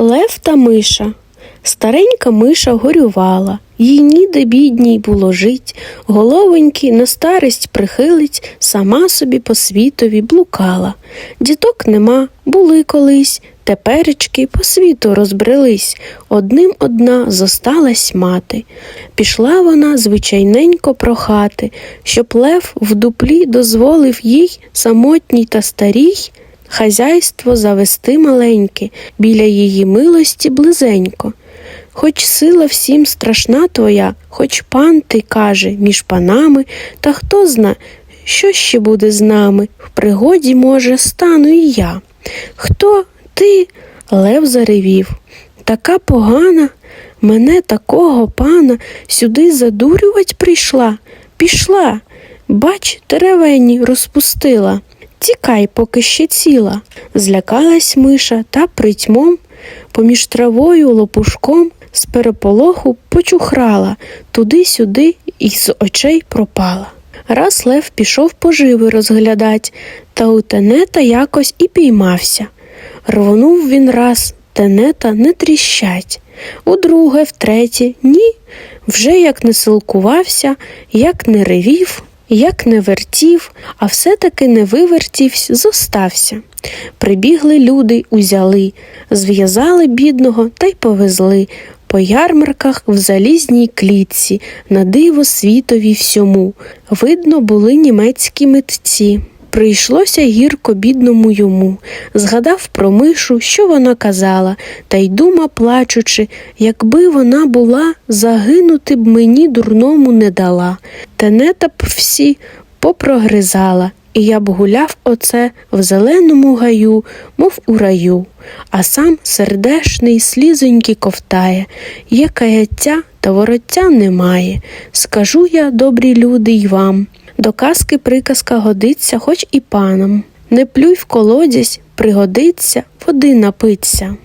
Лев та миша. Старенька миша горювала, їй ніде бідній було жить, головоньки на старість прихилить, сама собі по світові блукала. Діток нема, були колись, теперечки по світу розбрелись, одним одна зосталась мати. Пішла вона звичайненько прохати, щоб лев в дуплі дозволив їй, самотній та старій, хазяйство завести маленьке, біля її милості близенько. Хоч сила всім страшна твоя, хоч пан ти каже між панами, та хто зна, що ще буде з нами, в пригоді, може, стану і я. Хто ти? Лев заревів. Така погана, мене такого пана сюди задурювать прийшла, пішла. Бач, теревені розпустила. Тікай, поки ще ціла. Злякалась миша та притьмом, поміж травою лопушком з переполоху почухрала, туди-сюди і з очей пропала. Раз лев пішов поживи розглядать, та у тенета якось і піймався. Рвонув він раз, тенета не тріщать. Удруге, втретє, ні. Вже як не силкувався, як не ревів, як не вертів, а все-таки не вивертівсь, зостався. Прибігли люди, узяли, зв'язали бідного та й повезли по ярмарках в залізній клітці, на диво світові всьому. Видно були німецькі митці. Прийшлося гірко бідному йому, згадав про мишу, що вона казала, та й дума, плачучи, якби вона була, загинути б мені дурному не дала. Тенета б всі попрогризала, і я б гуляв оце в зеленому гаю, мов у раю, а сам сердешний слізоньки ковтає, є каяття та вороття немає. Скажу я, добрі люди, й вам. До казки приказка годиться, хоч і панам. Не плюй в колодязь, пригодиться, води напиться.